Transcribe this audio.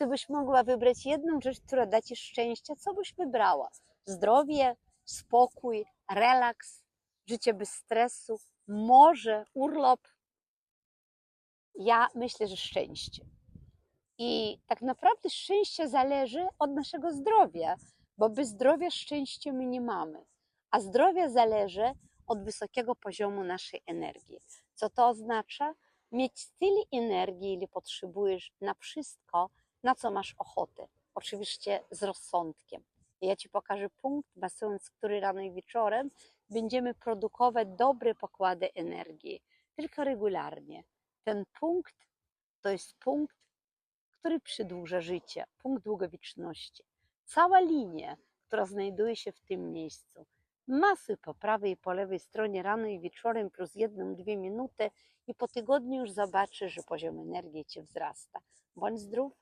Gdybyś mogła wybrać jedną rzecz, która da ci szczęście, co byś wybrała? Zdrowie, spokój, relaks, życie bez stresu, morze, urlop? Ja myślę, że szczęście. I tak naprawdę szczęście zależy od naszego zdrowia, bo bez zdrowia szczęścia my nie mamy. A zdrowie zależy od wysokiego poziomu naszej energii. Co to oznacza? Mieć tyle energii, ile potrzebujesz na wszystko, na co masz ochotę. Oczywiście z rozsądkiem. Ja Ci pokażę punkt, basując który rano i wieczorem będziemy produkować dobre pokłady energii, tylko regularnie. Ten punkt to jest punkt, który przedłuża życie, punkt długowieczności. Cała linia, która znajduje się w tym miejscu, masy po prawej i po lewej stronie rano i wieczorem plus jedną, dwie minuty i po tygodniu już zobaczysz, że poziom energii Ci wzrasta. Bądź zdrów,